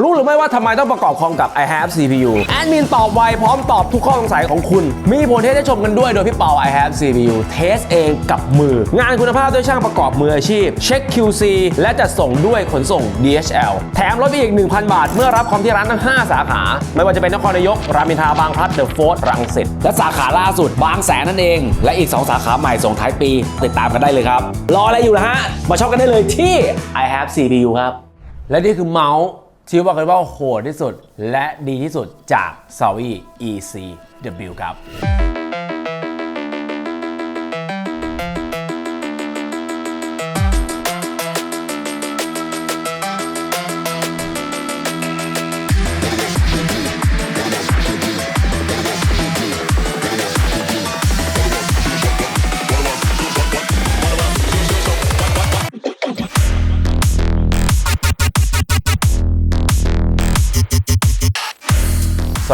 รู้หรือไม่ว่าทำไมต้องประกอบคอมกับ i have CPU แอดมินตอบไวพร้อมตอบทุกข้อสงสัยของคุณ มีผลเทสให้ชมกันด้วยโดยพี่เปา i have CPU เทสเองกับมือ งานคุณภาพด้วยช่างประกอบมืออาชีพ เช็ค QC และจัดส่งด้วยขนส่ง DHL แถมลดไปอีก 1,000 บาท เมื่อรับคอมที่ร้านทั้ง 5 สาขา ไม่ว่าจะเป็นนครนายก รามอินทราบางพลัดเดอะโฟร์รังสิตและสาขาล่าสุดบางแสนนั่นเอง และอีก 2 สาขาใหม่ส่งท้ายปี ติดตามกันได้เลยครับรออะไรอยู่นะฮะมาช็อปกันได้เลยที่ i have CPU ครับและนี่คือเมาส์ ที่ว่ากันว่าโหดที่สุด และดีที่สุดจาก s a w i ECW ครับ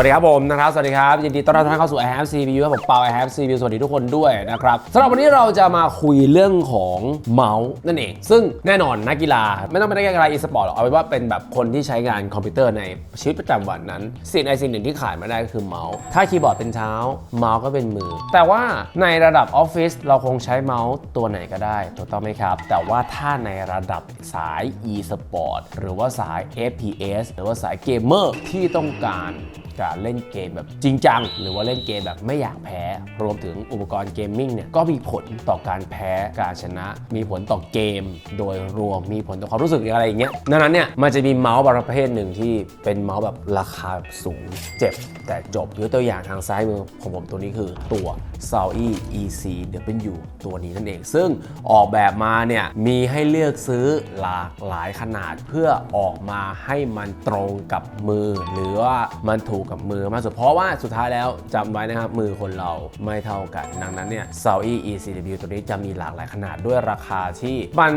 วัสดีครับผมนะครับสวัสดีครับยินดีต้อนรับทุกท่านเข้าสู่ i have CPU ครับผมเปา i have CPU สวัสดีทุกคนด้วยนะครับสำหรับวันนี้เราจะมาคุยเรื่องของเมาส์นั่นเอง ซึ่งแน่นอนนักกีฬาไม่ต้องเป็นนักกีฬาอีสปอร์ตหรอกเอาเป็นว่าเป็นแบบคนที่ใช้งานคอมพิวเตอร์ในชีวิตประจำวันนั้น สิ่งใดสิ่งหนึ่งที่ขาดไม่ได้ก็คือเมาส์ถ้าคีย์บอร์ดเป็นเท้าเมาส์ก็เป็นมือ แต่ว่าในระดับออฟฟิศเราคงใช้เมาส์ตัวไหนก็ได้ถูกต้องไหมครับ แต่ว่าถ้าในระดับสาย e-sport หรือว่าสาย FPS หรือว่าสายเกมเมอร์ที่ต้องการการเล่นเกมแบบจริงจัง หรือว่าเล่นเกมแบบไม่อยากแพ้ รวมถึงอุปกรณ์เกมมิ่งเนี่ยก็มีผลต่อการแพ้การชนะ มีผลต่อเกม โดยรวมมีผลต่อความรู้สึกอะไรอย่างเงี้ยดังนั้นเนี่ยมันจะมีเมาส์บางประเภทหนึ่งที่เป็นเมาส์แบบราคาแบบสูงเจ็บ แต่จบยกตัวอย่างทางซ้ายมือของผมตัวนี้คือตัว s a u i ECW ตัวนี้นั่นเอง ซึ่งออกแบบมาเนี่ยมีให้เลือกซื้อหลากหลายขนาดเพื่อออกมาให้มันตรงกับมือ หรือว่ามันถูกกับมือมากสุดเพราะว่าสุดท้ายแล้วจำไว้นะครับ มือคนเราไม่เท่ากัน ดังนั้นเนี่ยเซาอี ECW ตัวนี้จะมีหลากหลายขนาดด้วยราคาที่มัน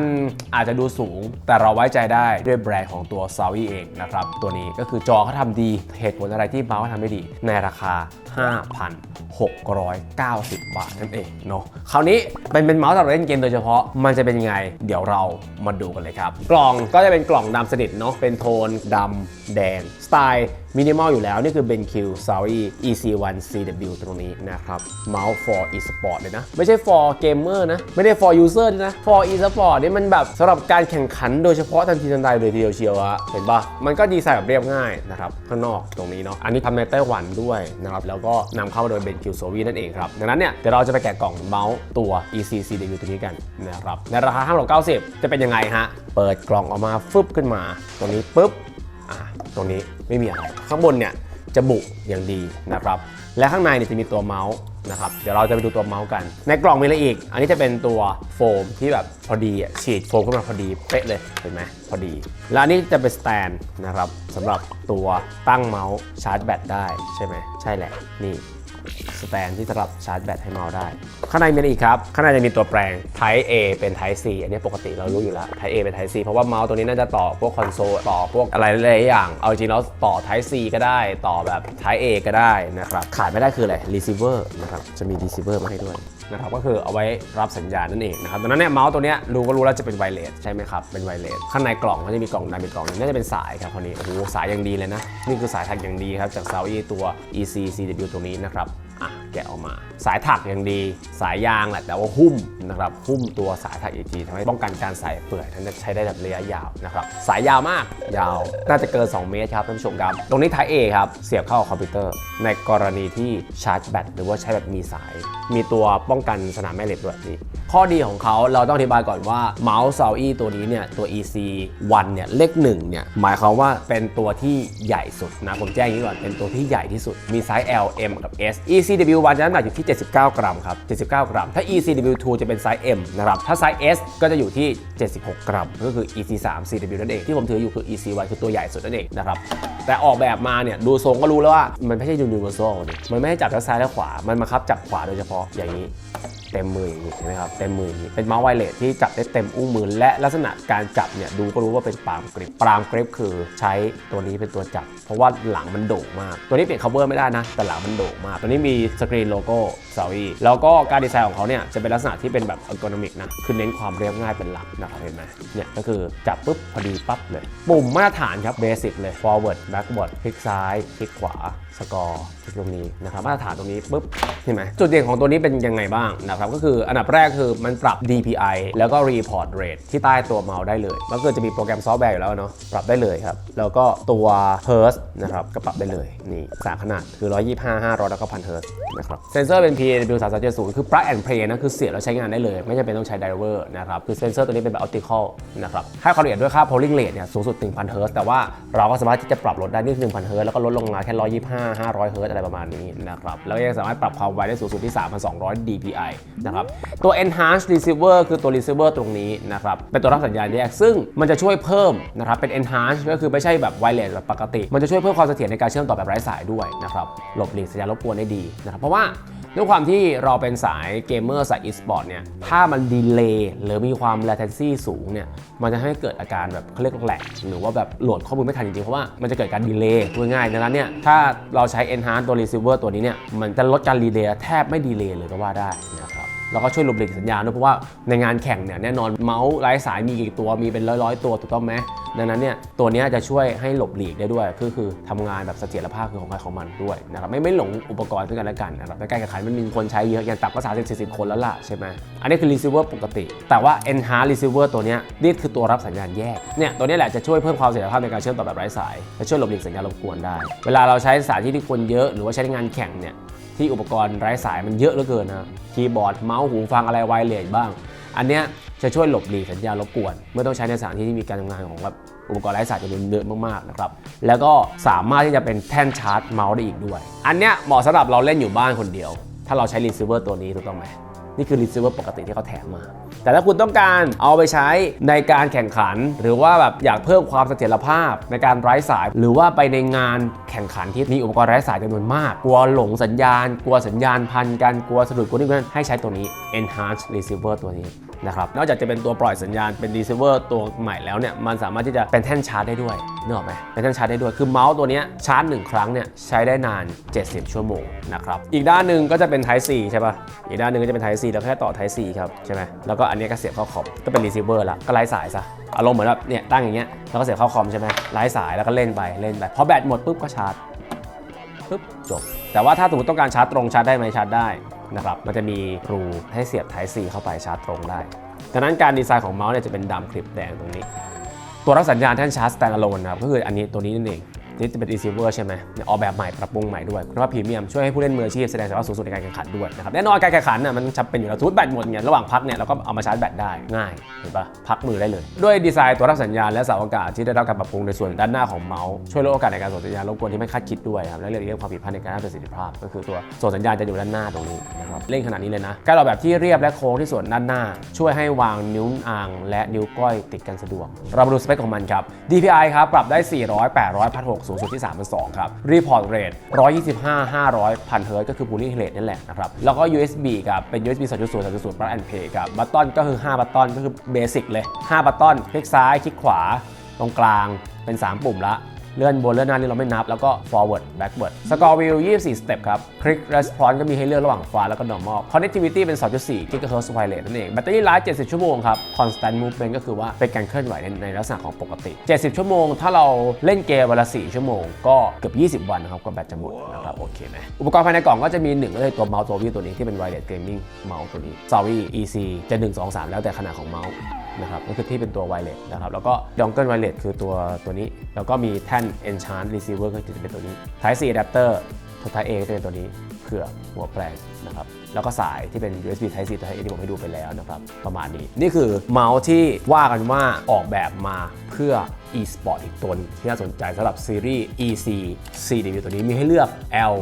อาจจะดูสูง แต่เราไว้ใจได้ด้วยแบรนด์ของตัวเซาอี้เองนะครับ ตัวนี้ก็คือจอเขาทำดีเหตุผลอะไรที่เมาส์เขาทำไม่ดีในราคา 5,690 บาทนั่นเองเนาะคราวนี้เป็นเป็นเมาส์สำหรับเล่นเกมโดยเฉพาะมันจะเป็นยังไง เดี๋ยวเรามาดูกันเลยครับ กล่องก็จะเป็นกล่องดำสนิทเนาะเป็นโทนดำแดง สไตล์มินิมอลอยู่แล้ว นี่คือ BenQ s a u i EC1 CW ตรงนี้นะครับเมาส์ for e-sport เลยนะ ไม่ใช่ for gamer นะ ไม่ได้ for user ด้วยนะ for e-sport นี่มันแบบสำหรับการแข่งขันโดยเฉพาะทันทีทันใดเลยทีเดียวเชียวอะเห็นปะมันก็ดีไซน์แบบเรียบง่ายนะครับข้างนอกตรงนี้เนาะอันนี้ทำในไต้หวันด้วยนะครับแล้วก็นำเข้ามาโดย BenQ s a u i นั่นเองครับ ดังนั้นเนี่ยเดี๋ยวเราจะไปแกะกล่องเมาส์ตัว EC CW ตัวนี้กันนะครับ ในราคา590 จะเป็นยังไงฮะ เปิดกล่องออกมาฟึบขึ้นมาตรงนี้ปุ๊บ อะตรงนี้ไม่มีอะไร ข้างบนเนี่ยจะบุอย่างดีนะครับ และข้างในเนี่ยจะมีตัวเมาส์ นะครับเดี๋ยวเราจะไปดูตัวเมาส์กัน ในกล่องมีอะไรอีก อันนี้จะเป็นตัวโฟมที่แบบพอดีฉีดโฟมขึ้นมาพอดีเป๊ะเลยเห็นไหมพอดี แล้วอันนี้จะเป็นสแตนนะครับสำหรับตัวตั้งเมาส์ชาร์จแบตได้ใช่ไหมใช่แหละนี่ สแตนที่สำหรับชาร์จแบตให้เมาส์ได้ ข้างในมีอะไรอีกครับ ข้างในจะมีตัวแปลง Type A เป็น Type C อันนี้ปกติเรารู้อยู่แล้ว Type A เป็น Type C เพราะว่าเมาส์ตัวนี้น่าจะต่อพวกคอนโซลต่อพวกอะไรหลายๆอย่าง เอาจริงแล้วต่อ Type C ก็ได้ต่อแบบ Type A ก็ได้นะครับ ขาดไม่ได้คืออะไร Receiver นะครับ จะมี Receiver มาให้ด้วย นะครับก็คือเอาไว้รับสัญญาณนั่นเองนะครับดังนั้นเนี่ยเมาส์ตัวเนี้ยรู้ก็รู้แล้วจะเป็นไวเลสใช่ไหมครับเป็นไวเลสข้างในกล่องก็จะมีกล่องดำเป็นกล่องนึงน่าจะเป็นสายครับคราวนี้โอ้โหสายอย่างดีเลยนะนี่คือสายถักอย่างดีครับจาก s a u i ตัว EC CW ตัวนี้นะครับ อะแกะออกมา สายถักอย่างดี สายยางแหละแต่ว่าหุ้มนะครับหุ้มตัวสายถักอีกทีทำให้ป้องกันการสายเปื่อยนั้นจะใช้ได้แบบระยะยาวนะครับสายยาวมากยาวน่าจะเกิน 2 เมตรครับท่านผู้ชมครับ ตรงนี้ Type A ครับเสียบเข้าคอมพิวเตอร์ ในกรณีที่ชาร์จแบตหรือว่าใช้แบบมีสาย มีตัวป้องกันสนามแม่เหล็กด้วยนี่ ข้อดีของเขาเราต้องอธิบายก่อนว่าเมาส์ s a u i ตัวนี้เนี่ยตัว EC 1เนี่ยเลข1เนี่ยหมายความว่าเป็นตัวที่ใหญ่สุดนะผมแจ้งอย่างนี้ก่อนเป็นตัวที่ใหญ่ที่สุดมีไซส์ L M กับ S ECW 1 จะน้ำหนักอยู่ที่ 79 กรัมครับ 79 กรัม ถ้า ECW 2 จะเป็นไซส์ M นะครับถ้าไซส์ S ก็จะอยู่ที่ 76 กรัม ก็คือ EC 3 CW นั่นเองที่ผมถืออยู่คือ EC 1 คือตัวใหญ่สุดนั่นเองนะครับแต่ออกแบบมาเนี่ยดูทรงก็รู้แล้วว่ามันไม่ใช่ universal นี่มันไม่ให้จับทั้งซ้ายและขวามันบังคับจับขวาโดยเฉพาะอย่างนี้ เต็มมืออย่างนี้เห็นไหมครับเต็มมืออย่างนี้เป็นเมาส์ไวเลสที่จับได้เต็มอุ้งมือ และลักษณะการจับเนี่ยดูก็รู้ว่าเป็นปามกริปปามกริปคือใช้ตัวนี้เป็นตัวจับ เพราะว่าหลังมันโด่งมาก ตัวนี้เปลี่ยน cover ไม่ได้นะ แต่หลังมันโด่งมาก ตัวนี้มีสกรีนโลโก้ซาวีแล้วก็การดีไซน์ของเขาเนี่ยจะเป็นลักษณะที่เป็นแบบ ergonomic นะคือเน้นความเรียบง่ายเป็นหลักนะครับเห็นไหมเนี่ยก็คือจับปุ๊บพอดีปั๊บเลยปุ่มมาตรฐานครับเบสิกเลย forward backward คลิกซ้ายคลิกขวาสกอร์คลิกตรงนี้นะครับมาตรฐานตรงนี้ปุ๊บเห็นไหมจุดเด่นของตัวนี้เป็นยังไงบ้างนะครับก็คืออันดับแรกคือมันปรับ DPI แล้วก็ report rate ที่ใต้ตัวเมาส์ได้เลยแล้วก็จะมีโปรแกรมซอฟต์แวร์อยู่แล้วเนาะปรับได้เลยครับ แล้วก็ตัว Hertz นะครับก็ปรับได้เลยนี่สาขนาดคือ 125 500แล้วก็พันเฮิร์ตนะครับเซนเซอร์เป็น PAW 330คือ plug and play นะคือเสียบแล้วใช้งานได้เลย ไม่จำเป็นต้องใช้ driver นะครับคือเซนเซอร์ตัวนี้เป็นแบบ optical นะครับให้ความละเอียดด้วยค่า polling rate เนี่ยสูงสุด 1,000เฮิร์ตแต่ว่าเราก็สามารถที่จะปรับลดได้ที่1,000เฮิร์ตแล้วก็ลดลงมาแค่ 125 500เฮิร์ตอะไรประมาณนี้นะครับแล้วก็ยังสามารถปรับความไวได้สูงสุดที่ 3,200 dpi นะครับตัว enhanced receiver คือตัว receiver ตรงนี้นะครับเป็นตัวรับสัญญาณแยกซึ่งมันจะช่วยเพิ่มนะครับเป็น enhanced ก็คือไม่ใช่แบบ wireless แบบปกติ มันจะช่วยเพิ่มความเสถียรในการเชื่อมต่อแบบไร้สายด้วยนะครับหลบหลีกสัญญาณรบกวนได้ดีนะครับเพราะว่าด้วยความที่เราเป็นสายเกมเมอร์สาย e-sport เนี่ยถ้ามันดีเลย์หรือมีความ latency สูงเนี่ยมันจะให้เกิดอาการแบบเขาเรียกแหลกหรือว่าแบบโหลดข้อมูลไม่ทันจริงๆ เพราะว่ามันจะเกิดการดีเลย์พูดง่ายๆดังนั้นเนี่ยถ้าเราใช้ enhance ตัว receiver ตัวนี้เนี่ยมันจะลดการดีเลย์แทบไม่ดีเลย์เลยก็ว่าได้นะครับ แล้วก็ช่วยหลบหลีกสัญญาณด้วยเพราะว่าในงานแข่งเนี่ยแน่นอนเมาส์ไร้สายมีกี่ตัวมีเป็นร้อยๆตัวถูกต้องไหมดังนั้นเนี่ยตัวนี้จะช่วยให้หลบหลีกได้ด้วยคือคือทำงานแบบเสถียรภาพคือของใครของมันด้วยนะครับไม่ไม่หลงอุปกรณ์ซึ่งกันและกันนะครับในการแข่งขันมันมีคนใช้เยอะอย่างต่ำก็30 40คนแล้วล่ะใช่ไหมอันนี้คือ receiver ปกติ แต่ว่า enhance receiver ตัวนี้นี่คือตัวรับสัญญาณแยกเนี่ยตัวนี้แหละจะช่วยเพิ่มความเสถียรภาพในการเชื่อมต่อแบบไร้สายและช่วยหลบหลีกสัญญาณรบกวนได้ เวลาเราใช้สถานที่ที่คนเยอะหรือว่าใช้ในงานแข่งเนี่ย ที่อุปกรณ์ไร้สายมันเยอะเหลือเกินนะคีย์บอร์ดเมาส์หูฟังอะไรไวเลสบ้าง อันเนี้ยจะช่วยหลบหลีกสัญญาณรบกวน เมื่อต้องใช้ในสถานที่ที่มีการทำงานของแบบอุปกรณ์ไร้สายจำนวนเยอะมากๆนะครับแล้วก็สามารถที่จะเป็นแท่นชาร์จเมาส์ได้อีกด้วย อันเนี้ยเหมาะสำหรับเราเล่นอยู่บ้านคนเดียว ถ้าเราใช้รีเซิร์ฟเวอร์ตัวนี้ถูกต้องไหม นี่คือรีเซิร์ฟเวอร์ปกติที่เขาแถมมา แต่ถ้าคุณต้องการเอาไปใช้ในการแข่งขัน หรือว่าแบบอยากเพิ่มความเสถียรภาพในการไร้สาย หรือว่าไปในงานแข่งขันที่มีอุปกรณ์ไร้สายจำนวนมาก กลัวหลงสัญญาณ กลัวสัญญาณพันกันกลัวสะดุดกลัวนี่กลัวนั่นให้ใช้ตัวนี้ Enhanced Receiver ตัวนี้นะครับนอกจากจะเป็นตัวปล่อยสัญญาณเป็น receiver ตัวใหม่แล้วเนี่ยมันสามารถที่จะเป็นแท่นชาร์จได้ด้วยนึกออกไหมเป็นแท่นชาร์จได้ด้วยคือเมาส์ตัวนี้ชาร์จหนึ่งครั้งเนี่ยใช้ได้นาน 70 ชั่วโมงนะครับอีกด้านหนึ่งก็จะเป็น Type C ใช่ปะอีกด้านหนึ่งก็จะเป็น Type C แล้วแค่ต่อ Type C ครับใช่ไหมแล้วก็อันนี้ก็เสียบเข้าคอมก็เป็น receiver ละก็ไร้สายซะอารมณ์เหมือนแบบเนี่ยตั้งอย่างเงี้ยแล้วก็เสียบเข้าคอมใช่ไหมไร้สายแล้วก็เล่นไปเล่นไปพอแบตหมดปุ๊บก็ชาร์จปุ๊บจบ แต่ว่าถ้าสมมติต้องการชาร์จตรงชาร์จได้ไหมชาร์จได้นะครับมันจะมีรูให้เสียบ Type C เข้าไปชาร์จตรงได้ดังนั้นการดีไซน์ของเมาส์เนี่ยจะเป็นดำคลิปแดงตรงนี้ ตัวรับสัญญาณแท่นชาร์จ standalone นะครับก็คืออันนี้ตัวนี้นั่นเอง นี่จะเป็น receiver ใช่ไหมออกแบบใหม่ปรับปรุงใหม่ด้วยเพราะว่าพรีเมียมช่วยให้ผู้เล่นมืออาชีพแสดงศักยภาพสูงสุดในการแข่งขันด้วยนะครับแน่นอนการแข่งขันน่ะมันจำเป็นอยู่แล้วสมมติแบตหมดเนี่ยระหว่างพักเนี่ยเราก็เอามาชาร์จแบตได้ง่ายเห็นปะพักมือได้เลย ด้วยดีไซน์ตัวรับสัญญาณและเสาอากาศที่ได้รับการปรับปรุงในส่วนด้านหน้าของเมาส์ช่วยลดโอกาสในการส่งสัญญาณรบกวนที่ไม่คาดคิดด้วยครับและเรื่องความผิดพลาดในการประสิทธิภาพ ก็คือตัวส่งสัญญาณจะอยู่ด้านหน้าตรงนี้นะครับเล่นขนาดนี้เลยนะการออกแบบที่เรียบและโค้งที่ส่วนด้านหน้า ช่วยให้วางนิ้วอ่าง และนิ้วก้อยติดกันสะดวก เรามาดูสเปคของมันครับ DPI ครับปรับได้ 400 800 1,600สูงสุดที่ 3.2 ครับ Report Rate 125 500 1000 Hz ก็คือ Pooling Rate นั่นแหละนะครับ แล้วก็ USB กับเป็น USB 2.0 2.0 Plug and Play ครับบัตตอนก็คือ 5 บัตตอนก็คือเบสิกเลย 5 บัตตอนคลิกซ้ายคลิกขวาตรงกลางเป็น 3 ปุ่มละ เลื่อนบนเลื่อนหน้านี่เราไม่นับ แล้วก็ forward backward score wheel 24 step ครับ click response ก็มีให้เลือกระหว่างฟ้าแล้วก็ normal connectivity เป็น 2.4 GHz wireless นั่นเอง แบตเตอรี่ไลฟ์70 ชั่วโมงครับ constant movement ก็คือว่าเป็นการเคลื่อนไหวในในลักษณะของปกติ 70 ชั่วโมง ถ้าเราเล่นเกมวันละ 4 ชั่วโมง ก็เกือบ 20 วันนะครับก็แบตจะหมดนะครับโอเคไหมอุปกรณ์ภายในกล่องก็จะมีหนึ่งก็เลยตัวเมาส์ตัววิวตัวนี้ที่เป็น wireless gaming เมาส์ตัวนี้ s a w i EC จะ1 2 3 แล้วแต่ขนาดของเมาส์ นะครับก็คือที่เป็นตัวไวเลสนะครับแล้วก็ดองเกิลไวเลสคือตัวตัวนี้ แล้วก็มีแท่น Enchant Receiver ก็จะเป็นตัวนี้ Type C Adapter ตัว Type A ก็จะเป็นตัวนี้เผื่อหัวแปลงนะครับแล้วก็สายที่เป็น USB Type C ตัว Type A ที่ผมให้ดูไปแล้วนะครับประมาณนี้ นี่คือเมาส์ที่ว่ากันว่าออกแบบมาเพื่อ e-sport อีกตัวที่น่าสนใจสำหรับซีรีส์ EC CDW ตัวนี้มีให้เลือก L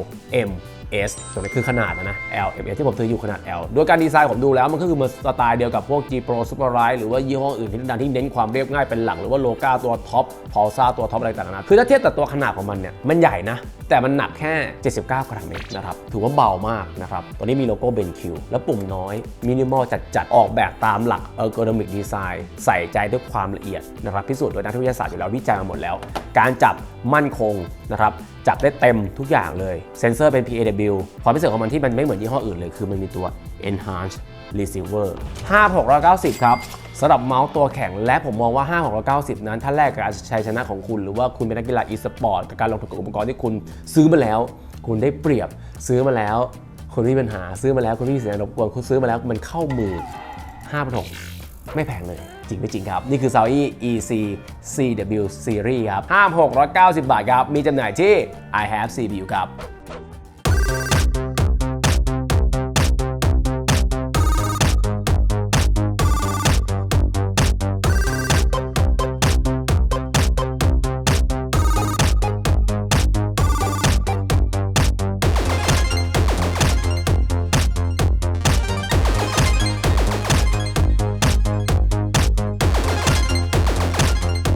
M S ตัวนี้คือขนาดนะนะ L M S ที่ผมถืออยู่ขนาด L โดยการดีไซน์ผมดูแล้วมันก็คือมันสไตล์เดียวกับพวก G Pro Superride หรือว่ายี่ห้ออื่นที่ดังที่เน้นความเรียบง่ายเป็นหลักหรือว่าโลกาตัวท็อปพอลซ่าตัวท็อปอะไรต่างๆนะคือถ้าเทียบแต่ตัวขนาดของมันเนี่ยมันใหญ่นะ แต่มันหนักแค่ 79 กรัมเองนะครับถือว่าเบามากนะครับตัวนี้มีโลโก้เบนคิวแล้วปุ่มน้อยมินิมอลจัดๆออกแบบตามหลัก ergonomic design ใส่ใจด้วยความละเอียดนะครับพิสูจน์โดยนักวิทยาศาสตร์อยู่แล้ววิจัยมาหมดแล้ว การจับมั่นคงนะครับจับได้เต็มทุกอย่างเลยเซนเซอร์เป็น PAW ความพิเศษของมันที่มันไม่เหมือนยี่ห้ออื่นเลย คือมันมีตัว enhanced receiver 5690 ครับสำหรับเมาส์ตัวแข็ง และผมมองว่า 5690 นั้น ถ้าแลกกับการชัยชนะของคุณ หรือว่าคุณเป็นนักกีฬาอีสปอร์ตกับการลงทุนกับอุปกรณ์ที่คุณซื้อมาแล้ว คุณได้เปรียบซื้อมาแล้วคุณไม่มีปัญหาซื้อมาแล้วคุณไม่มีเสียงรบกวนคุณซื้อมาแล้วมันเข้ามือ5,600ไม่แพงเลยจริงไม่จริงครับ นี่คือ s a u i EC CW Series ครับ 5690 บาทครับ มีจำหน่ายที่ I have CPU ครับ